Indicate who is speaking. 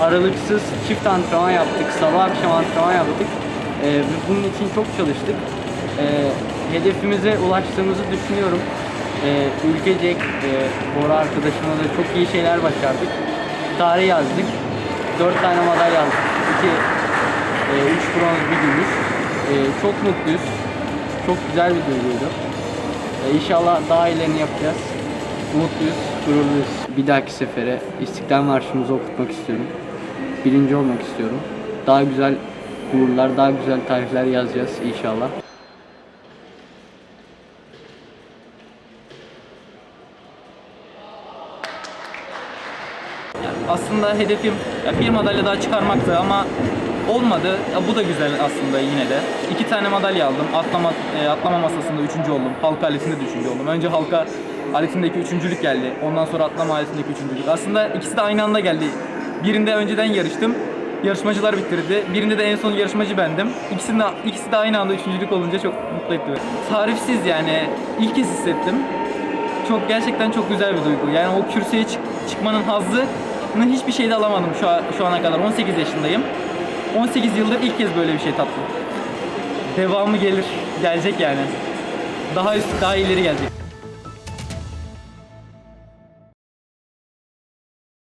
Speaker 1: aralıksız çift antrenman yaptık. Sabah akşam antrenman yaptık. Ee, ve bunun için çok çalıştık. Ee, hedefimize ulaştığımızı düşünüyorum. Ee, ülkecek e, Bora arkadaşımla da çok iyi şeyler başardık. Tarih yazdık. 4 tane madalya aldık. 2 3 bronz bir gümüş. Ee, çok mutluyuz. Çok güzel bir duyguydu. Ee, inşallah daha iyilerini yapacağız. Mutluyuz, gururluyuz. Bir dahaki sefere İstiklal Marşımızı okutmak istiyorum. Birinci olmak istiyorum. Daha güzel gururlar, daha güzel tarihler yazacağız inşallah.
Speaker 2: Aslında hedefim ya bir madalya daha çıkarmaktı ama olmadı. Ya bu da güzel aslında yine de. İki tane madalya aldım. Atlama e, atlama masasında üçüncü oldum. Halka aletinde de üçüncü oldum. Önce halka aletindeki üçüncülük geldi. Ondan sonra atlama aletindeki üçüncülük. Aslında ikisi de aynı anda geldi. Birinde önceden yarıştım. Yarışmacılar bitirdi. Birinde de en son yarışmacı bendim. İkisinde ikisi de aynı anda üçüncülük olunca çok mutlu etti beni. Tarifsiz yani. İlk kez hissettim çok gerçekten çok güzel bir duygu. Yani o kürsüye çık- çıkmanın hazzını hiçbir şeyde alamadım şu, a- şu ana kadar. 18 yaşındayım. 18 yıldır ilk kez böyle bir şey tattım. Devamı gelir. Gelecek yani. Daha üst, daha ileri gelecek.